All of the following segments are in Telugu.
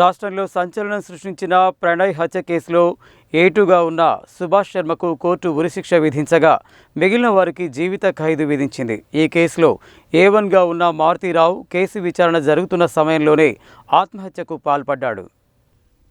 రాష్ట్రంలో సంచలనం సృష్టించిన ప్రణయ్ హత్య కేసులో ఏటుగా ఉన్న సుభాష్ శర్మకు కోర్టు ఉరిశిక్ష విధించగా మిగిలిన వారికి జీవిత ఖైదు విధించింది. ఈ కేసులో ఏ వన్గా ఉన్న మారుతీరావు కేసు విచారణ జరుగుతున్న సమయంలోనే ఆత్మహత్యకు పాల్పడ్డాడు.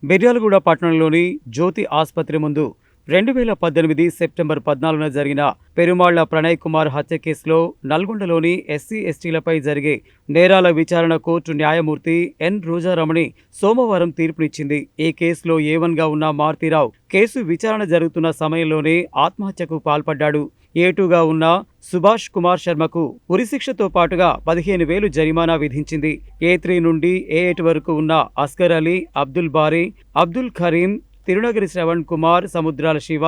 బెర్యాలగూడ పట్టణంలోని జ్యోతి ఆసుపత్రి ముందు రెండు వేల పద్దెనిమిది సెప్టెంబర్ పద్నాలుగున జరిగిన పెరుమాళ్ళ ప్రణయ్ కుమార్ హత్య కేసులో నల్గొండలోని ఎస్సీ ఎస్టీలపై జరిగే నేరాల విచారణ కోర్టు న్యాయమూర్తి ఎన్ రోజారమణి సోమవారం తీర్పునిచ్చింది. ఈ కేసులో ఏవన్గా ఉన్న మారుతీరావు కేసు విచారణ జరుగుతున్న సమయంలోనే ఆత్మహత్యకు పాల్పడ్డాడు. ఏటుగా ఉన్న సుభాష్ కుమార్ శర్మకు ఉరిశిక్షతో పాటుగా పదిహేను వేలు జరిమానా విధించింది. ఏ త్రీ నుండి ఏ ఎయిట్ వరకు ఉన్న అస్కర్ అలీ అబ్దుల్ బారీ అబ్దుల్ ఖరీం తిరునగరి శ్రవణ్ కుమార్ సముద్రాల శివ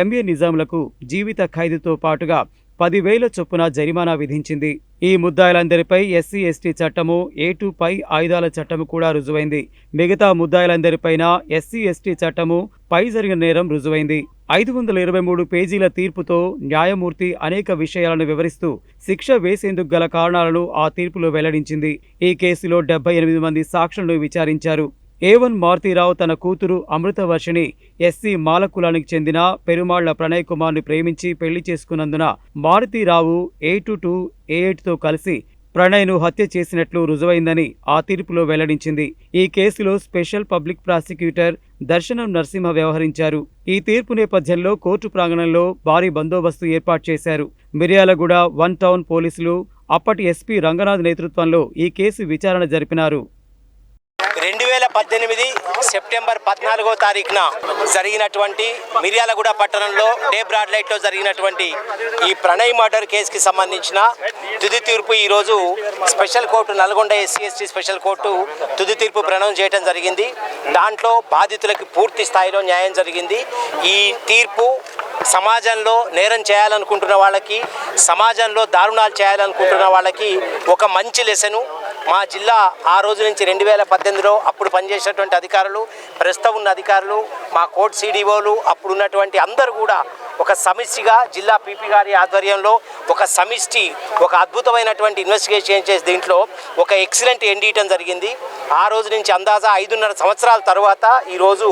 ఎంఏ నిజాంలకు జీవిత ఖైదుతో పాటుగా పదివేల చొప్పున జరిమానా విధించింది. ఈ ముద్దాయిలందరిపై ఎస్సీ ఎస్టీ చట్టము ఏ టూ పై ఆయుధాల చట్టము కూడా రుజువైంది. మిగతా ముద్దాయిలందరిపైన ఎస్సీ ఎస్టీ చట్టము పై జరిగిన నేరం రుజువైంది. ఐదు వందల ఇరవై మూడు పేజీల తీర్పుతో న్యాయమూర్తి అనేక విషయాలను వివరిస్తూ శిక్ష వేసేందుకు గల కారణాలను ఆ తీర్పులో వెల్లడించింది. ఈ కేసులో డెబ్బై ఎనిమిది మంది సాక్షులను విచారించారు. ఏవన్ మారుతీరావు తన కూతురు అమృతవర్షిణి ఎస్సీ మాలకులానికి చెందిన పెరుమాళ్ళ ప్రణయ్ కుమార్ని ప్రేమించి పెళ్ళి చేసుకున్నందున మారుతీరావు ఎయిట్ టు టూ ఎయిట్తో కలిసి ప్రణయ్ను హత్య చేసినట్లు రుజువైందని ఆ తీర్పులో వెల్లడించింది. ఈ కేసులో స్పెషల్ పబ్లిక్ ప్రాసిక్యూటర్ దర్శనం నరసింహ వ్యవహరించారు. ఈ తీర్పు నేపథ్యంలో కోర్టు ప్రాంగణంలో భారీ బందోబస్తు ఏర్పాటు చేశారు. మిర్యాలగూడ వన్ టౌన్ పోలీసులు అప్పటి ఎస్పీ రంగనాథ్ నేతృత్వంలో ఈ కేసు విచారణ జరిపినారు. రెండు పద్దెనిమిది సెప్టెంబర్ పద్నాలుగో తారీఖున జరిగినటువంటి మిర్యాలగూడ పట్టణంలో డే బ్రాడ్ లైట్లో జరిగినటువంటి ఈ ప్రణయ్ మర్డర్ కేసుకి సంబంధించిన తుది తీర్పు ఈరోజు special court Nalgonda SC ST special court తుది తీర్పు ప్రొనౌన్స్ చేయడం జరిగింది. దాంట్లో బాధితులకి పూర్తి స్థాయిలో న్యాయం జరిగింది. ఈ తీర్పు సమాజంలో నేరం చేయాలనుకుంటున్న వాళ్ళకి సమాజంలో దారుణాలు చేయాలనుకుంటున్న వాళ్ళకి ఒక మంచి లెసను మా జిల్లా ఆ రోజు నుంచి రెండు వేల పద్దెనిమిదిలో అప్పుడు పనిచేసినటువంటి అధికారులు ప్రస్తుతం ఉన్న అధికారులు మా కోర్టు సీడీఓలు అప్పుడు ఉన్నటువంటి అందరూ కూడా ఒక సమిష్టిగా జిల్లా పీపీ గారి ఆధ్వర్యంలో ఒక సమిష్టి ఒక అద్భుతమైనటువంటి ఇన్వెస్టిగేషన్ చేసి దీంట్లో ఒక ఎక్సలెంట్ ఎండీయటం జరిగింది. ఆ రోజు నుంచి అందాజా ఐదున్నర సంవత్సరాల తర్వాత ఈరోజు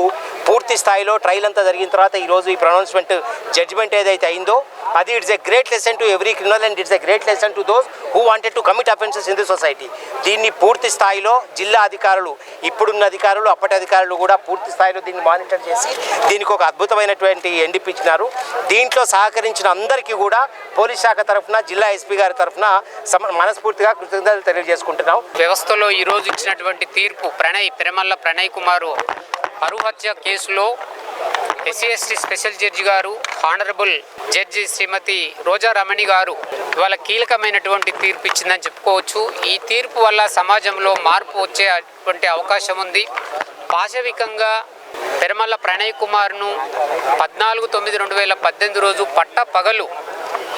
పూర్తి స్థాయిలో ట్రయల్ అంతా జరిగిన తర్వాత ఈరోజు ఈ ప్రొనౌన్స్మెంట్ జడ్జిమెంట్ ఏదైతే అయిందో అది it's a great lesson to every criminal and it's a great lesson to those who wanted to commit offences in the society దీన్ని పూర్తి స్థాయిలో జిల్లా అధికారులు ఇప్పుడున్న అధికారులు అప్పటి అధికారులు కూడా పూర్తి స్థాయిలో దీన్ని మానిటర్ చేసి దీనికి ఒక అద్భుతమైనటువంటి ఎండిపించినారు దీంట్లో సహకరించిన అందరికీ కూడా పోలీస్ శాఖ తరఫున జిల్లా ఎస్పీ గారి తరఫున సమ మనస్ఫూర్తిగా కృతజ్ఞతలు తెలియజేసుకుంటున్నాం. వ్యవస్థలో ఈరోజు ఇచ్చినటువంటి తీర్పు ప్రణయ్ పెరమల్ల ప్రణయ్ కుమారు అరుహత్య కేసులో ఎస్సీ ఎస్టీ స్పెషల్ జడ్జి గారు ఆనరబుల్ జడ్జి శ్రీమతి రోజా రమణి గారు ఇవాళ కీలకమైనటువంటి తీర్పు ఇచ్చిందని చెప్పుకోవచ్చు. ఈ తీర్పు వల్ల సమాజంలో మార్పు వచ్చేటువంటి అవకాశం ఉంది. పాశవికంగా పెరమల్ల ప్రణయ్ కుమార్ను పద్నాలుగు తొమ్మిది రెండు వేల పద్దెనిమిది రోజు పట్ట పగలు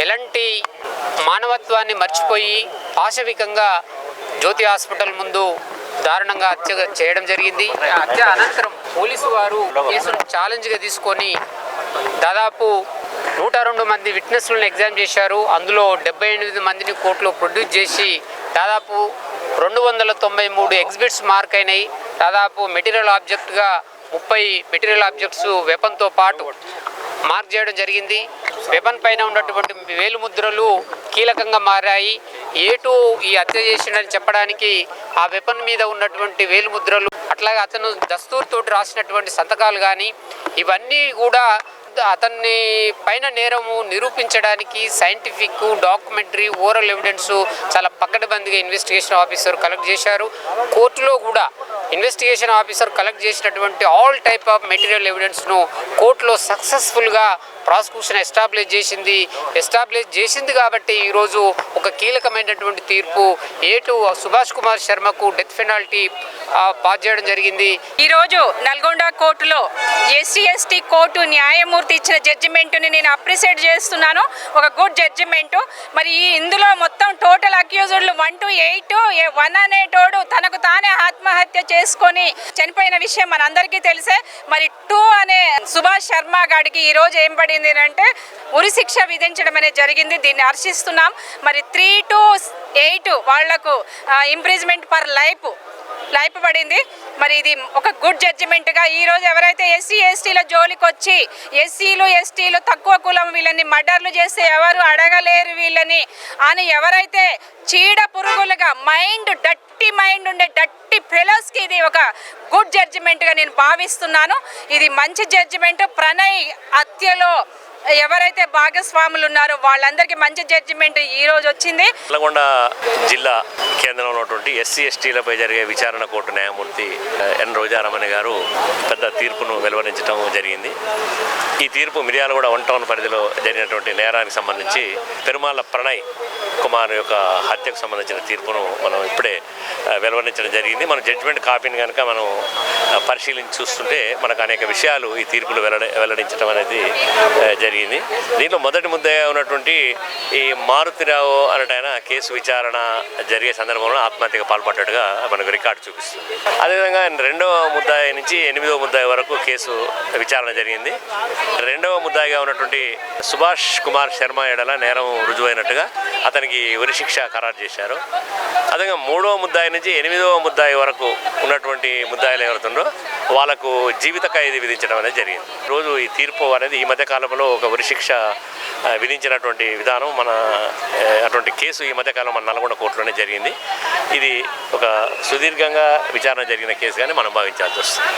ఎలాంటి మానవత్వాన్ని మర్చిపోయి పాశవికంగా జ్యోతి హాస్పిటల్ ముందు దారుణంగా హత్య చేయడం జరిగింది. హత్య అనంతరం పోలీసు వారు కేసును ఛాలెంజ్గా తీసుకొని దాదాపు నూట రెండు మంది విట్నెస్లను ఎగ్జామ్ చేశారు. అందులో డెబ్బై ఎనిమిది మందిని కోర్టులో ప్రొడ్యూస్ చేసి దాదాపు రెండు వందల తొంభై మూడు ఎగ్జిబిట్స్ మార్క్ అయినాయి. దాదాపు మెటీరియల్ ఆబ్జెక్ట్గా ముప్పై మెటీరియల్ ఆబ్జెక్ట్స్ వెపన్తో పాటు మార్క్ చేయడం జరిగింది. వెపన్ పైన ఉన్నటువంటి వేలు ముద్రలు కీలకంగా మారాయి. ఏటు ఈ హత్య చేసిండని చెప్పడానికి ఆ వెపన్ మీద ఉన్నటువంటి వేలు ముద్రలు అట్లాగే అతను దస్తూర్తో రాసినటువంటి సంతకాలు కానీ ఇవన్నీ కూడా అతన్ని పైన నేరము నిరూపించడానికి సైంటిఫిక్ డాక్యుమెంటరీ ఓరల్ ఎవిడెన్స్ చాలా పక్కడబందిగా ఇన్వెస్టిగేషన్ ఆఫీసర్ కలెక్ట్ చేశారు. కోర్టులో కూడా ఇన్వెస్టిగేషన్ ఆఫీసర్ కలెక్ట్ చేసినటువంటి ఆల్ టైప్ ఆఫ్ మెటీరియల్ ఎవిడెన్స్ను కోర్టులో సక్సెస్ఫుల్గా ప్రాసిక్యూషన్ ఎస్టాబ్లిష్ చేసింది. ఎస్టాబ్లిష్ చేసింది కాబట్టి ఈరోజు ఒక కీలకమైనటువంటి తీర్పు. ఏటు సుభాష్ కుమార్ శర్మకు డెత్ పెనాల్టీ పాస్ చేయడం జరిగింది. ఈరోజు నల్గొండ కోర్టులో ఎస్సీ ఎస్టీ కోర్టు న్యాయమూర్తి ఇచ్చిన జడ్జిమెంట్ని నేను అప్రిషియేట్ చేస్తున్నాను. ఒక గుడ్ జడ్జిమెంట్. మరి ఈ ఇందులో మొత్తం టోటల్ అక్యూజ్డ్లు వన్ టు ఎయిట్ వన్ అనేటోడు తనకు తానే ఆత్మహత్య చేసుకొని చనిపోయిన విషయం మనందరికీ తెలిసే. మరి టూ అనే సుభాష్ శర్మ గాడికి ఈరోజు ఏం పడింది అంటే ఉరి శిక్ష విధించడం అనేది జరిగింది. దీన్ని హర్షిస్తున్నాం. మరి త్రీ టు ఎయిట్ వాళ్ళకు ఇంప్రిజ్మెంట్ పర్ లైఫ్ లైఫ్ మరి ఇది ఒక గుడ్ జడ్జిమెంట్గా ఈరోజు ఎవరైతే ఎస్సీ ఎస్టీల జోలికి వచ్చి ఎస్సీలు ఎస్టీలు తక్కువ కులం వీళ్ళని మర్డర్లు చేస్తే ఎవరు అడగలేరు వీళ్ళని. అని ఎవరైతే చీడ పురుగులుగా మైండ్ డట్టి మైండ్ ఉండే డట్టి ఫెలోస్కి ఇది ఒక గుడ్ జడ్జిమెంట్గా నేను భావిస్తున్నాను. ఇది మంచి జడ్జిమెంట్ ప్రణయ్ హత్యలో ఎవరైతే భాగస్వాములు ఉన్నారో వాళ్ళందరికీ మంచి జడ్జిమెంట్ ఈ రోజు వచ్చింది. నల్లగొండ జిల్లా కేంద్రంలో ఉన్నటువంటి ఎస్సీ ఎస్టీలపై జరిగే విచారణ కోర్టు న్యాయమూర్తి ఎన్. రోజారమణి గారు పెద్ద తీర్పును వెలువరించడం జరిగింది. ఈ తీర్పు మిర్యాలగూడ వన్ టౌన్ పరిధిలో జరిగినటువంటి నేరానికి సంబంధించి పెరుమాళ్ళ ప్రణయ్ కుమార్ యొక్క హత్యకు సంబంధించిన తీర్పును మనం ఇప్పుడే వెలువరించడం జరిగింది. మన జడ్జిమెంట్ కాపీని కనుక మనం పరిశీలించి చూస్తుంటే మనకు అనేక విషయాలు ఈ తీర్పులు వెల్లడి వెల్లడించడం అనేది జరిగింది. దీంట్లో మొదటి ముద్దగా ఉన్నటువంటి ఈ మారుతిరావు అన్నటైన కేసు విచారణ జరిగే సందర్భంలో ఆత్మహత్యకు పాల్పడ్డట్టుగా మనకు రికార్డు చూపిస్తుంది. అదేవిధంగా రెండవ ముద్దాయి నుంచి ఎనిమిదవ ముద్దాయి వరకు కేసు విచారణ జరిగింది. రెండవ ముద్దాయిగా ఉన్నటువంటి సుభాష్ కుమార్ శర్మ ఎడల నేరం రుజువైనట్టుగా అతనికి ఉరిశిక్ష ఖరారు చేశారు. అదేవిధంగా మూడవ ముద్దాయి నుంచి ఎనిమిదవ ముద్దాయి వరకు ఉన్నటువంటి ముద్దాయిలు ఎవరుతుండో వాళ్ళకు జీవిత ఖైదీ విధించడం అనేది జరిగింది. రోజు ఈ తీర్పు అనేది ఈ మధ్య కాలంలో ఒక ఉరిశిక్ష విధించినటువంటి విధానం మన అటువంటి కేసు ఈ మధ్యకాలం మన నల్గొండ కోర్టులోనే జరిగింది. ఇది ఒక సుదీర్ఘంగా విచారణ జరిగిన కేసు కానీ మనం భావించాల్సి వస్తుంది.